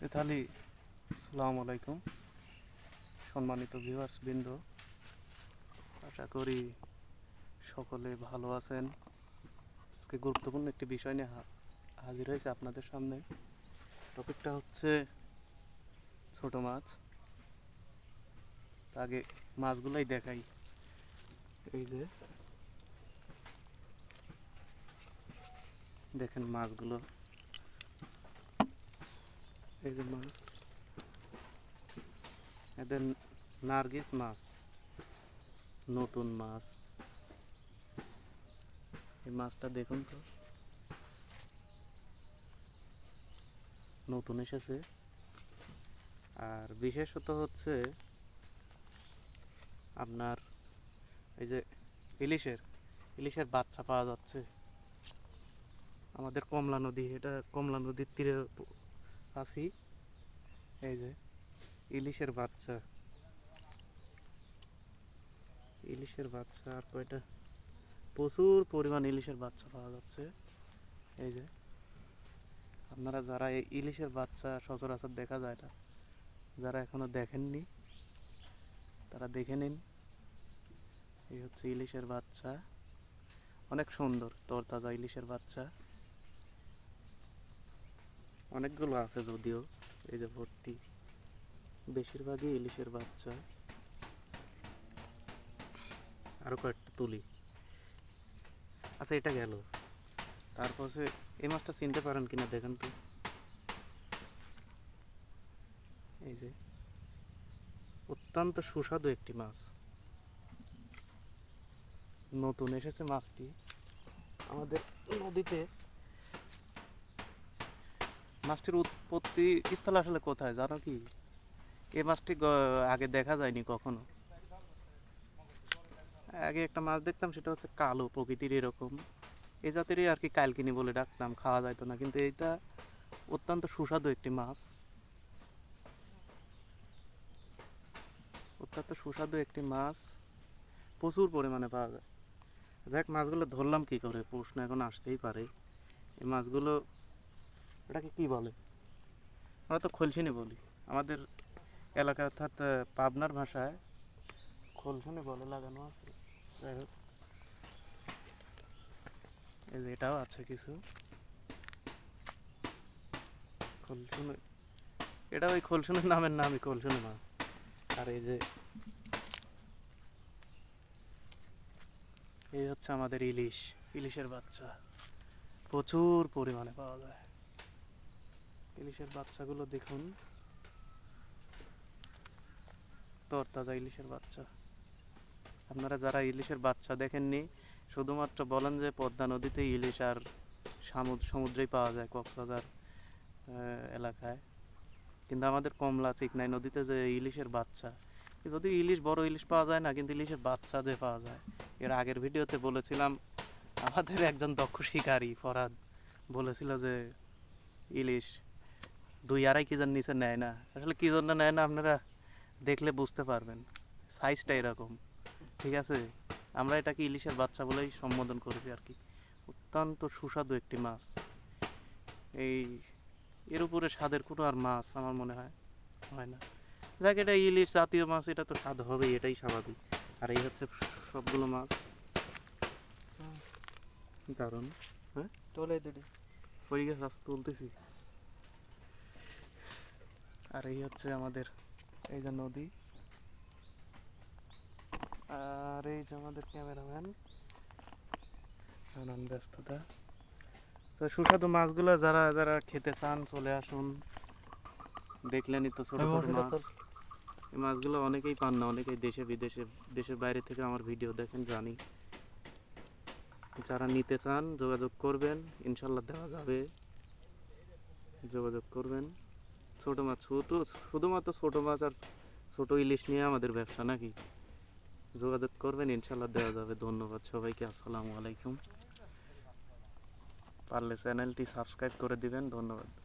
তেতালি, আসসালামু আলাইকুম। সম্মানিত ভিউয়ার্স বৃন্দ, আশা করি সকলে ভালো আছেন। আজকে গুরুত্বপূর্ণ একটি বিষয় নিয়ে হাজির হয়েছে আপনাদের সামনে। টপিকটা হচ্ছে ছোট মাছ। আগে মাছগুলাই দেখাই। এই যে, দেখেন মাছগুলো। মাছ। এদের নার্গিস মাছ। নতুন মাছ। এই মাছটা দেখুন তো। নতুন এসেছে। আর বিশেষত হচ্ছে আপনার এই যে ইলিশের ইলিশের বাচ্চা পাওয়া যাচ্ছে। আমাদের কমলা নদী, এটা কমলা নদীর তীরে আছি। এই যে, ইলিশের বাচ্চা। ইলিশের বাচ্চা, আর কয়টা? প্রচুর পরিমাণ ইলিশের বাচ্চা পাওয়া যাচ্ছে। এই যে, আপনারা যারা এই ইলিশের বাচ্চা সচরাচর দেখা যায় না, যারা এখনও দেখেননি, তারা দেখে নিন। এই হচ্ছে ইলিশের বাচ্চা। অনেক সুন্দর, তরতাজা ইলিশের বাচ্চা। অনেকগুলো আছে যদিও, এই যে ভর্তি। বেশিরভাগই ইলিশের বাচ্চা। আরও কয়েকটা তুলি। আচ্ছা এটা গেল। তারপর সে এই মাছটা চিনতে পারেন কিনা দেখেন তো। এই যে, অত্যন্ত সুস্বাদু একটি মাছ। নতুন এসেছে মাছটি। আমাদের নদীতে মাছটির উৎপত্তি স্থল আসলে কোথায়, জানো কি? এই মাছটি আগে দেখা যায়নি কখনো। আগে একটা মাছ দেখতাম, সেটা হচ্ছে কালো, প্রকৃতির এরকম। এই জাতেরই আর কি কালকিনি বলে ডাকতাম, খাওয়া যাইতো না। কিন্তু এটা অত্যন্ত সুস্বাদু একটি মাছ। অত্যন্ত সুস্বাদু একটি মাছ। প্রচুর পরিমাণে পাওয়া যায়। দেখ মাছগুলো ধরলাম কি করে? প্রশ্ন এখন আসতেই পারে। এই মাছগুলো এটাকে কি বলে? আমরা তো খলসিনি বলি। আমাদের এলাকা অর্থাৎ পাবনার ভাষায় খলসনি বলে লাগানো আছে। যাই হোক। এই যে এটাও আছে কিছু। খলসুনি এটা ওই খলসুনের নামের নামই খলসুনি মাছ আর এই যে এই হচ্ছে আমাদের ইলিশ। ইলিশের বাচ্চা। প্রচুর পরিমাণে পাওয়া যায়। ইলিশের বাচ্চাগুলো দেখুন। তরতাজা ইলিশের বাচ্চা। আপনারা যারা ইলিশের বাচ্চা দেখেননি, শুধুমাত্র বলেন যে পদ্মা নদীতে ইলিশ আর সামুদ্র সমুদ্রেই পাওয়া যায় কক্সবাজার এলাকায়। কিন্তু আমাদের কমলা চিকনাই নদীতে যে ইলিশের বাচ্চা যদি ইলিশ বড় ইলিশ পাওয়া যায় না, কিন্তু ইলিশের বাচ্চা যে পাওয়া যায়, এর আগের ভিডিওতে বলেছিলাম, আমাদের একজন দক্ষ শিকারী ফরাদ বলেছিল যে ইলিশ দুই আড়াই কেজির নিচে নেয় না। আসলে কী জন্য নেয় না আপনারা দেখলে বুঝতে পারবেন। সাইজটা এরকম ঠিক আছে? আমরা এটাকে ইলিশের বাচ্চা বলেই সম্বোধন করেছি আর কি। অত্যন্ত সুস্বাদু একটি মাছ। এই এর উপরে স্বাদের কোনো আর মাছ আমার মনে হয় হয় না। যাক এটা ইলিশ জাতীয় মাছ এটা তো স্বাদ হবেই এটাই স্বাভাবিক। আর এই হচ্ছে সবগুলো মাছ। কারণ তোলে দুটি। পড়ে গেছে? তুলতেছি। আর এই হচ্ছে আমাদের এই যে নদী। আর এই যে আমাদের ক্যামেরাম্যান। নানান ব্যস্ততা। তো সুস্বাদু মাছগুলো যারা যারা খেতে চান চলে আসুন। দেখলেনই তো ছোট ছোট মাছ। এই মাছগুলো অনেকেই পান না অনেকেই দেশে বিদেশে দেশের বাইরে থেকে আমার ভিডিও দেখেন জানি। যারা নিতে চান যোগাযোগ করবেন। ইনশাল্লাহ দেওয়া যাবে। যোগাযোগ করবেন। ছোট মাছ ছোট শুধুমাত্র ছোট মাছ আর ছোট ইলিশ নিয়ে আমাদের ব্যবসা নাকি? যোগাযোগ করবেন ইনশাল্লাহ দেওয়া যাবে। ধন্যবাদ সবাইকে, আসসালামু আলাইকুম। পারলে চ্যানেলটি সাবস্ক্রাইব করে দিবেন, ধন্যবাদ।